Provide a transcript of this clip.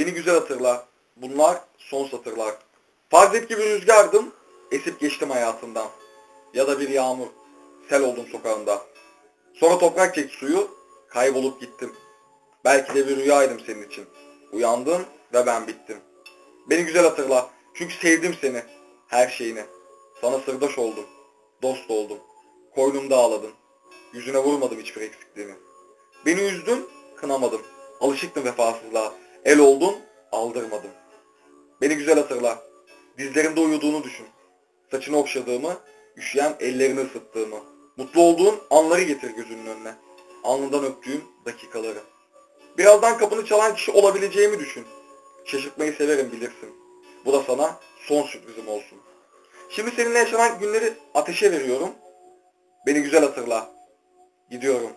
Beni güzel hatırla. Bunlar son satırlar. Farz et ki bir rüzgardım, esip geçtim hayatından. Ya da bir yağmur, sel oldum sokağında. Sonra toprak çekti suyu, kaybolup gittim. Belki de bir rüyaydım senin için. Uyandım ve ben bittim. Beni güzel hatırla. Çünkü sevdim seni. Her şeyini. Sana sırdaş oldum. Dost oldum. Koynumda ağladım. Yüzüne vurmadım hiçbir eksikliğini. Beni üzdün, kınamadım. Alışıktım vefasızlığa. El oldun, aldırmadım. Beni güzel hatırla. Dizlerimde uyuduğunu düşün. Saçını okşadığımı, üşüyen ellerini ısıttığımı. Mutlu olduğun anları getir gözünün önüne. Alnından öptüğüm dakikaları. Birazdan kapını çalan kişi olabileceğimi düşün. Şaşırtmayı severim bilirsin. Bu da sana son sürprizim olsun. Şimdi seninle yaşanan günleri ateşe veriyorum. Beni güzel hatırla. Gidiyorum.